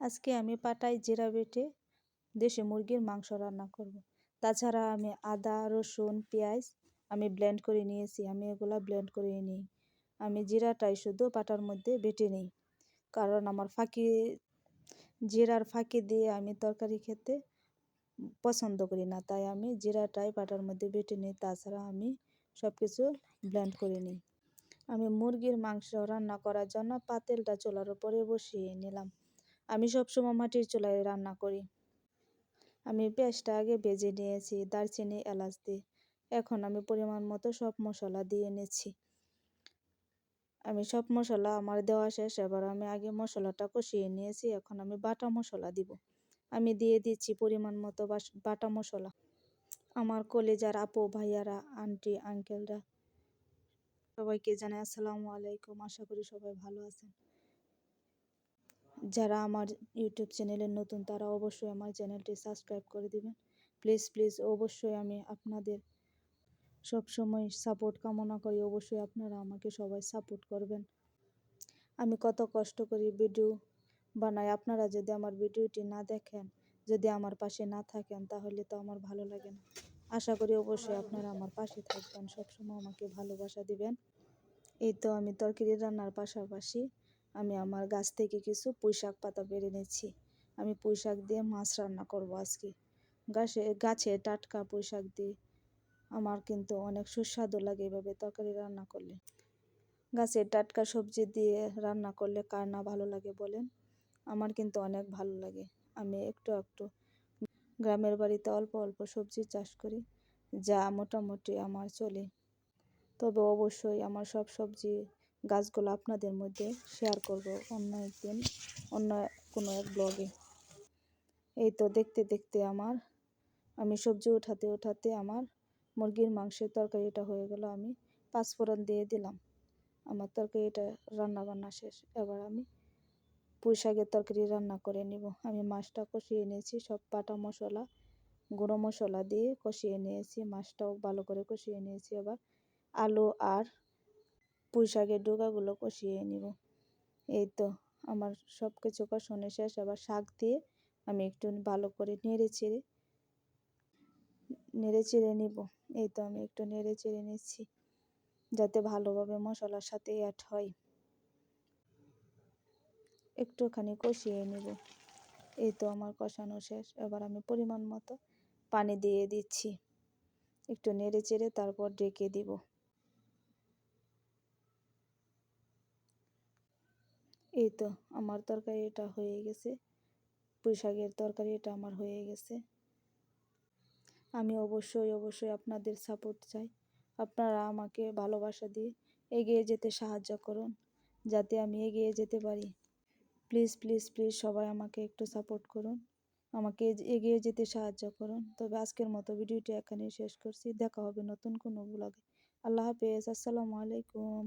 আজকে আমি পাটায় জিরা বেটে দেশি মুরগির মাংস রান্না করব। তাছাড়া আমি আদা, রসুন, পেঁয়াজ আমি ব্লেন্ড করে নিয়েছি। আমি এগুলা ব্লেন্ড করে নিই। আমি জিরাটাই শুধু পাটার মধ্যে বেটে নিই। কারণ আমার ফাঁকি, জিরার ফাঁকি দিয়ে আমি তরকারি খেতে পছন্দ করি না। তাই আমি জিরাটাই পাটার মধ্যে বেটে নিই। তাছাড়া আমি সব কিছু ব্লেন্ড করে নিই। আমি মুরগির মাংস রান্না করার জন্য পাতেলটা চুলার উপরে বসিয়ে নিলাম। আমি সবসময় মাটির চুলায় রান্না করি। আমি পেঁয়াজটা আগে ভেজে নিয়েছি, দারচিনি, এলাচ দিয়ে। এখন আমি পরিমাণ মতো সব মশলা দিয়ে নিচ্ছি। আমি সব মশলা আমার দেওয়া শেষ, এবার আমি আগে মশলাটা কষিয়ে নিয়েছি, এখন আমি বাটা মশলা দিব। আমি দিয়ে দিচ্ছি পরিমাণ মতো বাটা মশলা। আমার কলেজার আপু, ভাইয়ারা, আন্টি, আঙ্কেলরা, সবাইকে জানাই আসসালামু আলাইকুম। আশা করি সবাই ভালো আছেন। যারা আমার ইউটিউব চ্যানেলের নতুন, তারা অবশ্যই আমার চ্যানেলটি সাবস্ক্রাইব করে দিবেন। প্লিজ প্লিজ অবশ্যই আমি আপনাদের সব সময় সাপোর্ট কামনা করি। অবশ্যই আপনারা আমাকে সবাই সাপোর্ট করবেন। আমি কত কষ্ট করি ভিডিও বানাই। আপনারা যদি আমার ভিডিওটি না দেখেন, যদি আমার পাশে না থাকেন, তাহলে তো আমার ভালো লাগে না। আশা করি অবশ্যই আপনারা আমার পাশে থাকবেন। সবসময় আমাকে ভালোবাসা দিবেন। এই তো আমি তরকারি রান্নার পাশাপাশি আমি আমার গাছ থেকে কিছু পুঁই শাক পাতা বেড়ে নিচ্ছি আমি পুঁই শাক দিয়ে মাছ রান্না করব আজকে। গাছে গাছে টাটকা পুঁই শাক দিয়ে। আমার কিন্তু অনেক সুস্বাদু লাগে এভাবে তরকারি রান্না করলে। গাছের টাটকা সবজি দিয়ে রান্না করলে কার না ভালো লাগে বলেন? আমার কিন্তু অনেক ভালো লাগে। আমি একটু একটু গ্রামের বাড়িতে অল্প অল্প সবজি চাষ করি, যা মোটামুটি আমার চলে। তবে অবশ্যই আমার সব সবজি গাছগুলো আপনাদের মধ্যে শেয়ার করব অন্য একদিন, অন্য কোনো এক ব্লগে এই তো দেখতে দেখতে আমার, আমি সবজি উঠাতে উঠাতে আমার মুরগির মাংসের তরকারিটা হয়ে গেল, আমি পাঁচফোড়ন দিয়ে দিলাম। আমার তরকারিটা রান্না বান্না শেষ, এবার আমি পুঁই শাকের তরকারি রান্না করে নিব। আমি মাছটা কষিয়ে নিয়েছি, সব পাটা মশলা, গুঁড়ো মশলা দিয়ে কষিয়ে নিয়েছি, মাছটাও ভালো করে কষিয়ে নিয়েছি। এবার আলু আর পুঁই শাকের ডোকাগুলো কষিয়ে নিব। এই তো আমার সব কিছু কষানো শেষ। আবার শাক দিয়ে আমি একটু ভালো করে নেড়ে চেড়ে নেড়ে চেড়ে নিব। এই তো আমি একটু নেড়ে চেড়ে নিচ্ছি, যাতে ভালোভাবে মশলার সাথে অ্যাড হয়। একটুখানি কষিয়ে নিব। এই তো আমার কষানো শেষ। এবার আমি পরিমাণ মতো পানি দিয়ে দিচ্ছি। একটু নেড়ে চেড়ে তারপর ডেকে দিব। এই তো, আমার তরকারি এটা হয়ে গেছে। পুঁই শাকের তরকারিটা আমার হয়ে গেছে। আমি অবশ্যই অবশ্যই আপনাদের সাপোর্ট চাই। আপনারা আমাকে ভালোবাসা দিয়ে এগিয়ে যেতে সাহায্য করুন, যাতে আমি এগিয়ে যেতে পারি। প্লিজ প্লিজ প্লিজ সবাই আমাকে একটু সাপোর্ট করুন। আমাকে এগিয়ে যেতে সাহায্য করুন। তবে আজকের মতো ভিডিওটি এখানে শেষ করছি। দেখা হবে নতুন কোনো ব্লগে আল্লাহ হাফেজ, আসসালামু আলাইকুম।